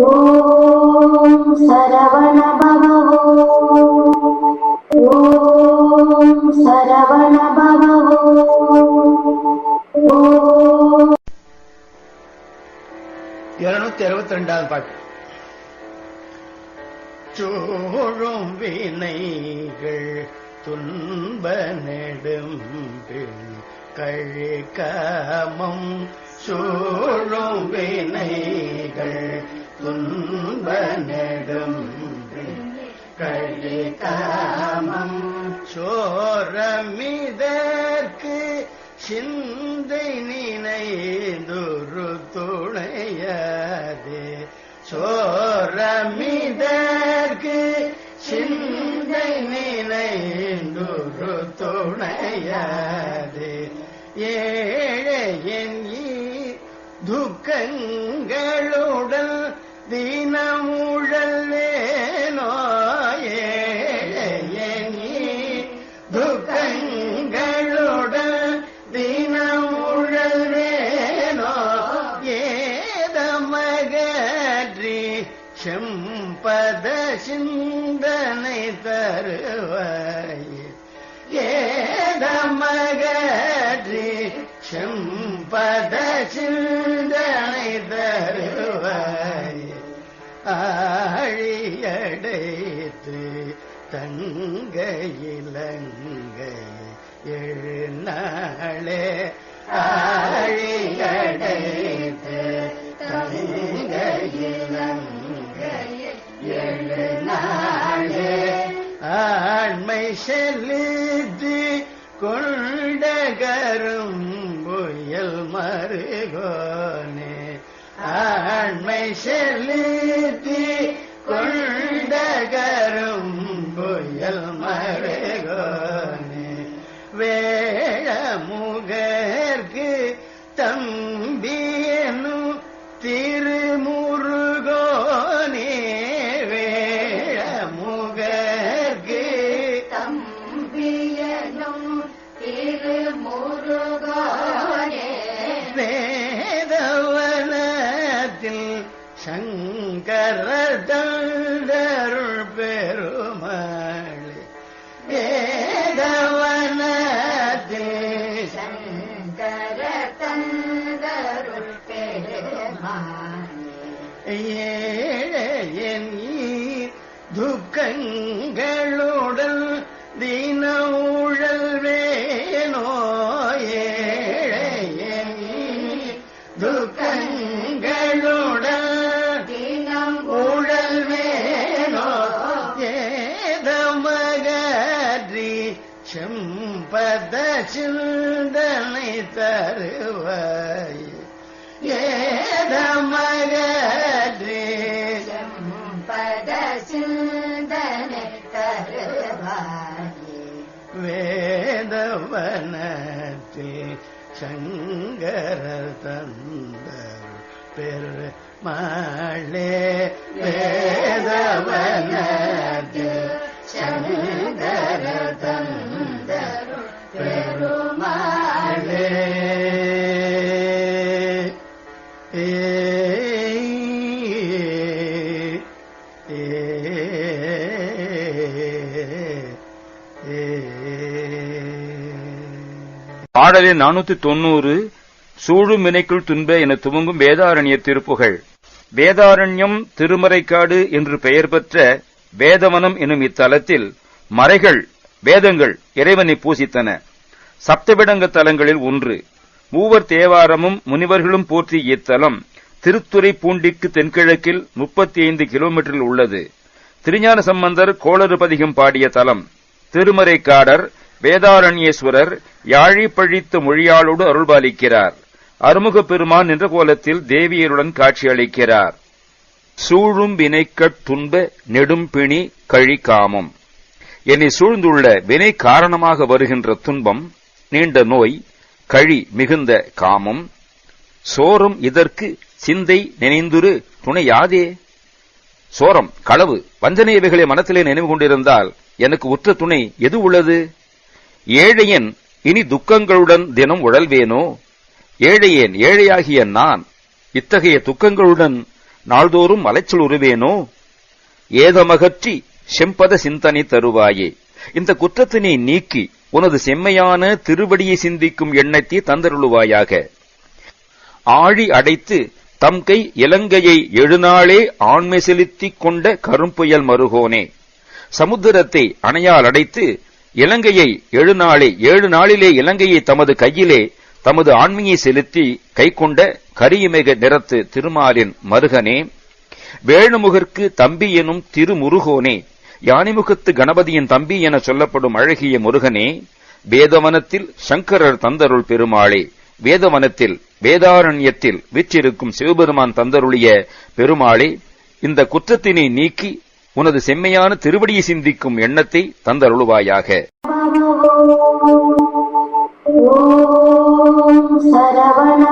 ஓம் சரவண பவோ ஓம் சரவண பவோ ஓம் இருநூத்தி அறுபத்தி ரெண்டாவது பாட்டு சூழும் வினைகள் துன்ப நெடும் கழிக்காமம் சூழும் வினைகள் துன்ப நெடும் கழிகாமம் சோரமிதற்கு சிந்தை நினைந்துரு துணையதே சோரமிதற்கு சிந்தை நினைந்துரு துணையதே ஏழையின் துக்கங்களுடன் தினமுழல் வேணோ துக்கங்களுடன் தினமுழல் வேணோ ஏதமகற்றி செம்பத சிந்தனை தருவாயே ஏதமகற்றி செம்பத சிந்த தங்க இலங்கை எழுநாளே ஆழியடைத்து தங்க இலங்கை எழுநாளே ஆண்மை செல்லிது கொண்டகரும் புயல் மருகோனே. ஆண்மை செல்லிதே சங்கர தந்தருள் பெருமாள் வேதவனத்தில் சங்கர தந்தருள் பெருமானே ஏழையன் துக்கங்களுடன் தீ செம்பத சிந்தனை தருவாய் ஏதமகற்றி பத சிந்தனை தருவாயே வேதவனத்தில் சங்கர தந்தர் பெருமாளே வேதவனத்தில் சங்கர தந்தர் பாடலே நானூத்தி தொன்னூறு சூழும் வினைக்குள் துன்ப என துவங்கும் வேதாரண்ய திருப்புகள். வேதாரண்யம் திருமறைக்காடு என்று பெயர் பெற்ற வேதவனம் எனும் இத்தலத்தில் மறைகள் வேதங்கள் இறைவனை பூசித்தன. சப்தவிடங்க தலங்களில் ஒன்று. மூவர் தேவாரமும் முனிவர்களும் போற்றிய இத்தலம் திருத்துறை பூண்டிக்கு தென்கிழக்கில் முப்பத்தி ஐந்து கிலோமீட்டரில் உள்ளது. திருஞான சம்பந்தர் கோளறுபதிகம் பாடிய தலம் திருமறைக்காடர் வேதாரண்யேஸ்வரர் யாழி பழித்த மொழியாளோடு அருள்பாலிக்கிறார். அருமுக பெருமான் என்ற கோலத்தில் தேவியருடன் காட்சியளிக்கிறார். சூழும் வினைக்கட் துன்ப நெடும்பிணி கழிக்காமம் என்னை சூழ்ந்துள்ள வினை காரணமாக வருகின்ற துன்பம் நீண்ட நோய் கழி மிகுந்த காமம். சோறும் இதற்கு சிந்தை நினைந்துரு துணையாதே. சோரம் களவு வஞ்சனை இவைகளை மனத்திலே நினைவு கொண்டிருந்தால் எனக்கு உற்ற துணை எது உள்ளது? ஏழையன் இனி துக்கங்களுடன் தினம் உழல்வேனோ? ஏழையேன் ஏழையாகிய நான் இத்தகைய துக்கங்களுடன் நாள்தோறும் அலைச்சல் உருவேனோ? ஏதமகற்றி செம்பத சிந்தனை தருவாயே. இந்த குற்றத்தினை நீக்கி உனது செம்மையான திருவடியை சிந்திக்கும் எண்ணத்தை தந்தருளுவாயாக. ஆழி அடைத்து தம் கை இலங்கையை எழுநாளே ஆண்மை செலுத்திக் கொண்ட கரும்புயல் மருகோனே. சமுத்திரத்தை அணையால் அடைத்து இலங்கையை ஏழு நாளே ஏழு நாளிலே இலங்கையை தமது கையிலே தமது ஆண்மையை செலுத்தி கைக்கொண்ட கரியமிக நிறத்து திருமாலின் மருகனே வேணுமுகர்க்கு தம்பி எனும் திருமுருகோனே யானைமுகத்து கணபதியின் தம்பி என சொல்லப்படும் அழகிய முருகனே வேதவனத்தில் சங்கரர் தந்தருள் பெருமாளே வேதவனத்தில் வேதாரண்யத்தில் விற்றிருக்கும் சிவபெருமான் தந்தருளிய பெருமாளே இந்த குற்றத்தினை நீக்கி உனது செம்மையான திருவடியை சிந்திக்கும் எண்ணத்தை தந்தருளுவாயாக. ஓம் சரவண